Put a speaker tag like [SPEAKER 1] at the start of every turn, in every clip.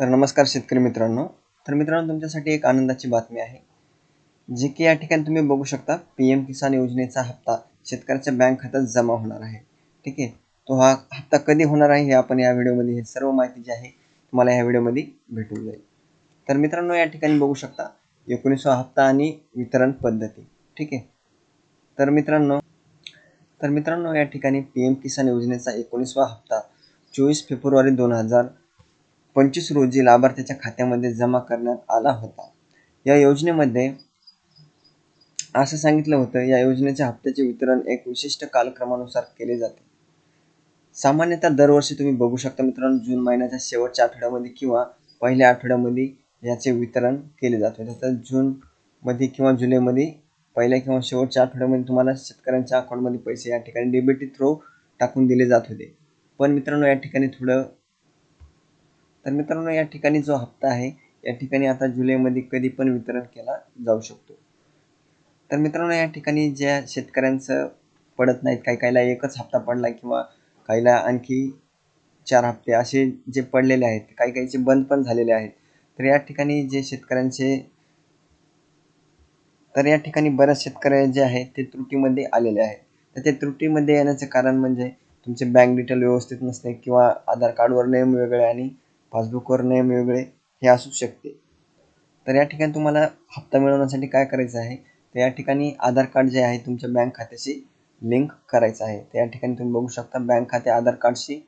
[SPEAKER 1] तर नमस्कार शेतकरी मित्रांनो. तर मित्रांनो तुमच्यासाठी एक आनंदाची बातमी आहे. जे की या ठिकाणी तुम्ही बघू शकता पी एम किसान योजनेचा हप्ता शेतकऱ्याच्या बँक खात्यात जमा होणार आहे. ठीक आहे? तो हा हप्ता कधी होणार आहे हे आपण या व्हिडिओमध्ये हे सर्व माहिती जी आहे तुम्हाला या व्हिडिओमध्ये भेटून जाईल. तर मित्रांनो या ठिकाणी बघू शकता एकोणीसवा हप्ता आणि वितरण पद्धती. ठीक आहे? तर मित्रांनो तर मित्रांनो या ठिकाणी पी एम किसान योजनेचा एकोणीसवा हप्ता चोवीस फेब्रुवारी दोन हजार पंचवीस रोजी लाभार्थ्याच्या खात्यामध्ये जमा करण्यात आला होता. या योजनेमध्ये असं सांगितलं होतं या योजनेच्या हप्त्याचे वितरण एक विशिष्ट कालक्रमानुसार केले जाते. सामान्यतः दरवर्षी तुम्ही बघू शकता मित्रांनो जून महिन्याच्या शेवटच्या आठवड्यामध्ये किंवा पहिल्या आठवड्यामध्ये याचे वितरण केले जाते. तसं जूनमध्ये किंवा जुलैमध्ये पहिल्या किंवा शेवटच्या आठवड्यामध्ये तुम्हाला शेतकऱ्यांच्या अकाउंटमध्ये पैसे या ठिकाणी डेबिट थ्रू टाकून दिले जात होते. पण मित्रांनो या ठिकाणी थोडं तर मित्रांनो या ठिकाणी जो हप्ता आहे या ठिकाणी आता जुलैमध्ये कधी पण वितरण केला जाऊ शकतो. तर मित्रांनो या ठिकाणी ज्या शेतकऱ्यांचं पडत नाहीत काही काहीला एकच हप्ता पडला किंवा काहीला आणखी चार हप्ते असे जे पडलेले आहेत काही काहीचे बंद पण झालेले आहेत तर या ठिकाणी जे शेतकऱ्यांचे तर या ठिकाणी बऱ्याच शेतकऱ्या जे आहेत ते त्रुटीमध्ये आलेले आहेत. तर ते त्रुटीमध्ये येण्याचं कारण म्हणजे तुमचे बँक डिटेल व्यवस्थित नसते किंवा आधार कार्डवर नेम वेगळे आणि पासबुकवर नेम वेगळे हे असू शकते. तर या ठिकाणी तुम्हाला हप्ता मिळवण्यासाठी काय करायचं आहे? तर या ठिकाणी आधार कार्ड जे आहे तुमच्या बँक खात्याशी लिंक करायचं आहे. तर या ठिकाणी तुम्ही बघू शकता बँक खाते आधार कार्डशी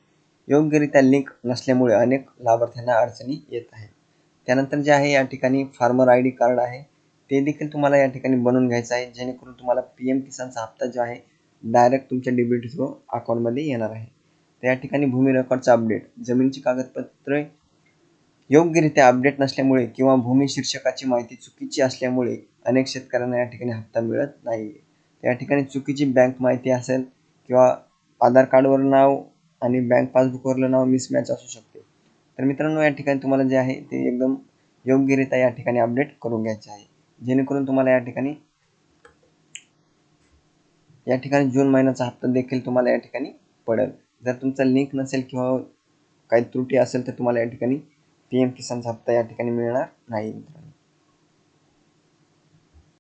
[SPEAKER 1] योग्यरित्या लिंक नसल्यामुळे अनेक लाभार्थ्यांना अडचणी येत आहेत. त्यानंतर जे आहे या ठिकाणी फार्मर आय डी कार्ड आहे. ते देखील तुम्हाला या ठिकाणी बनवून घ्यायचं आहे. जेणेकरून तुम्हाला पी एम किसानचा हप्ता जो आहे डायरेक्ट तुमच्या डेबिट थ्रू अकाउंटमध्ये येणार आहे. तर या ठिकाणी भूमी रेकॉर्डचा अपडेट जमिनीची कागदपत्रे योग्यरित्या अपडेट नसल्यामुळे किंवा भूमी शीर्षकाची माहिती चुकीची असल्यामुळे अनेक शेतकऱ्यांना या ठिकाणी हप्ता मिळत नाही त्या ठिकाणी चुकीची बँक माहिती असेल किंवा आधार कार्डवर नाव आणि बँक पासबुकवरलं नाव मिसमॅच असू शकते. तर मित्रांनो या ठिकाणी तुम्हाला जे आहे ते एकदम योग्यरित्या या ठिकाणी अपडेट करून घ्यायचे आहे. जेणेकरून तुम्हाला या ठिकाणी या ठिकाणी जून महिन्याचा हप्ता देखील तुम्हाला या ठिकाणी पडेल. जर तुमचा लिंक नसेल किंवा काही त्रुटी असेल तर तुम्हाला या ठिकाणी पी एम किसानचा हप्ता या ठिकाणी मिळणार? नाही मित्रांनो.